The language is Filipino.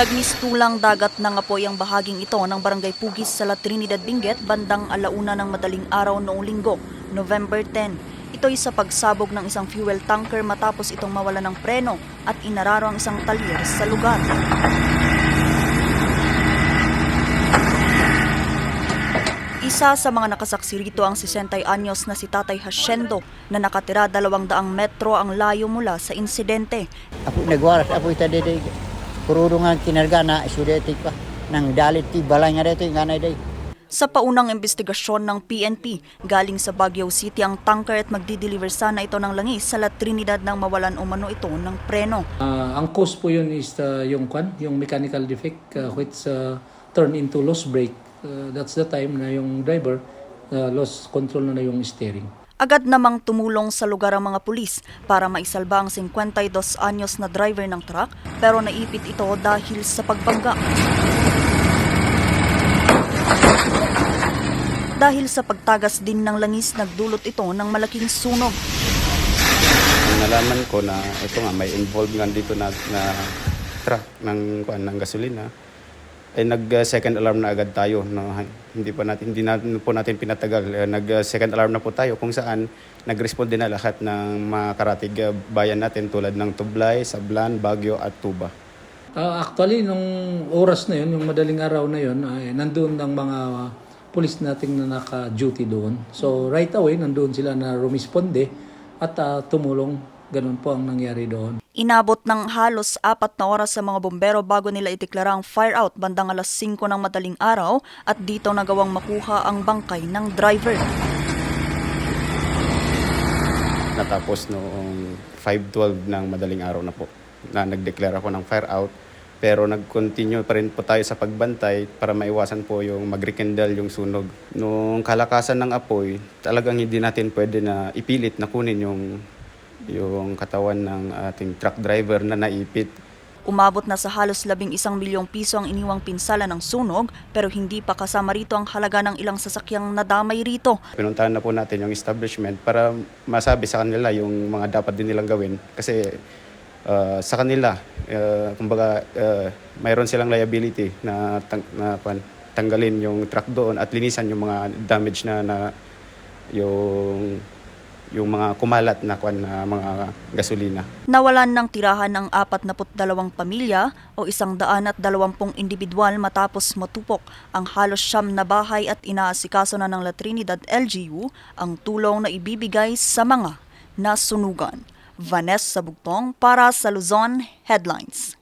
Nagmistulang dagat ng apoy ang bahaging ito ng Barangay Pugis sa La Trinidad Benguet bandang alauna ng madaling araw noong linggo, November 10. Ito'y sa pagsabog ng isang fuel tanker matapos itong mawala ng preno at inararo ang isang talyer sa lugar. Isa sa mga nakasaksi rito ang 60 anyos na si Tatay Haciendo na nakatira dalawang daang metro ang layo mula sa insidente. Ako nagwaras, ako ita. Kururungan kinarga na sudetik pa. Nang dalit ti balay nga dito, nga day. Sa paunang investigasyon ng PNP, galing sa Baguio City ang tanker at magdi-deliver sana ito ng langis sa La Trinidad nang mawalan umano ito ng preno. Ah, ang cause po yun is uh, yung kwan, yung mechanical defect uh, which uh, turn into lost brake. Uh, that's the time na yung driver uh, lost control na, na yung steering. Agad namang tumulong sa lugar ang mga pulis para maisalba ang 52 anyos na driver ng truck pero naipit ito dahil sa pagbangga. Dahil sa pagtagas din ng langis, nagdulot ito ng malaking sunog. nalaman ko na ito nga may involved nga dito na, na truck ng kuan ng gasolina eh nag uh, second alarm na agad tayo no hindi pa natin hindi na po natin pinatagal Eh, nag uh, second alarm na po tayo kung saan nag-respond din na lahat ng mga karatig uh, bayan natin tulad ng Tublay, Sablan, Baguio at Tuba. Ah, actually, nung oras na yun, yung madaling araw na yun, ay nandun ang mga pulis nating na naka-duty doon. So right away, nandun sila na rumisponde at ah, tumulong. Ganun po ang nangyari doon. Inabot ng halos apat na oras sa mga bombero bago nila itiklara ang fire out bandang alas 5 ng madaling araw at dito nagawang makuha ang bangkay ng driver. Natapos noong 5.12 ng madaling araw na po na nag-declare ako ng fire out. Pero nag-continue pa rin po tayo sa pagbantay para maiwasan po yung mag-rekindle yung sunog. Nung kalakasan ng apoy, talagang hindi natin pwede na ipilit na kunin yung, yung katawan ng ating truck driver na naipit. Umabot na sa halos labing isang milyong piso ang iniwang pinsala ng sunog pero hindi pa kasama rito ang halaga ng ilang sasakyang nadamay rito. Pinuntahan na po natin yung establishment para masabi sa kanila yung mga dapat din nilang gawin. Kasi uh, sa kanila, uh, kumbaga, uh, mayroon silang liability na, tang- na pan- tanggalin yung truck doon at linisan yung mga damage na, na yung yung mga kumalat na kwan na mga gasolina. Nawalan ng tirahan ng 42 pamilya o isang daan at dalawampung individual matapos matupok ang halos siyam na bahay at inaasikaso na ng La Trinidad LGU ang tulong na ibibigay sa mga nasunugan. Vanessa Bugtong para sa Luzon Headlines.